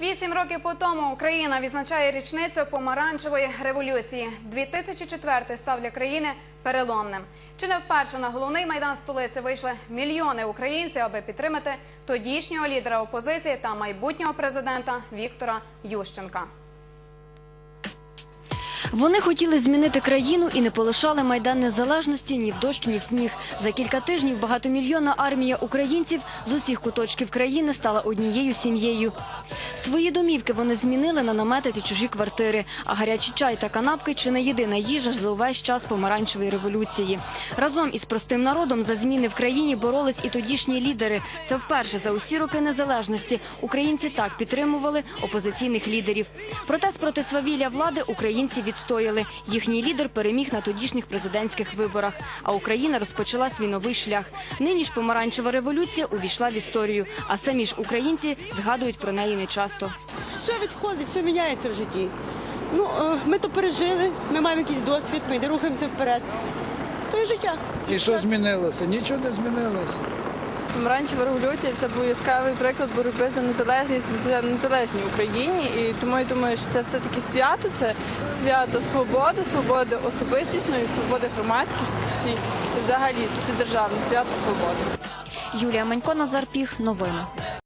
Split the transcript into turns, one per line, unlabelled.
Вісім років по тому Україна відзначає річницю помаранчевої революції. 2004 став для країни переломним. Чи не вперше на головний майдан столиці вийшли мільйони українців, аби підтримати тодішнього лідера опозиції та майбутнього президента Віктора Ющенка.
Вони хотіли змінити країну і не полишали майдан незалежності ні в дощ, ні в сніг. За кілька тижнів багатомільйонна армія українців з усіх куточків країни стала однією сім'єю. Свої домівки вони змінили на намети та чужі квартири. А гарячий чай та канапки чи не єдина їжа ж за увесь час помаранчевої революції. Разом із простим народом за зміни в країні боролись і тодішні лідери. Це вперше за усі роки незалежності українці так підтримували опозиційних лідерів. Протест проти свавілля влади українці відстояли. Їхній лідер переміг на тодішніх президентських виборах. А Україна розпочала свій новий шлях. Нині ж помаранчева революція увійшла в історію. А самі ж українці згадують про неї нечасто.
Все відходить, все міняється в житті. Ну, е, ми то пережили, ми маємо якийсь досвід, ми йде рухаємося вперед. То є життя.
І що змінилося? Нічого не змінилося.
Помаранчева революція це був яскравий приклад боротьби за незалежність в незалежній Україні. І тому я думаю, що це все-таки свято, це свято свободи, свободи особистісної, свободи громадськості, взагалі все державне свято свободи.
Юлія Манько, Назар Піх. Новини.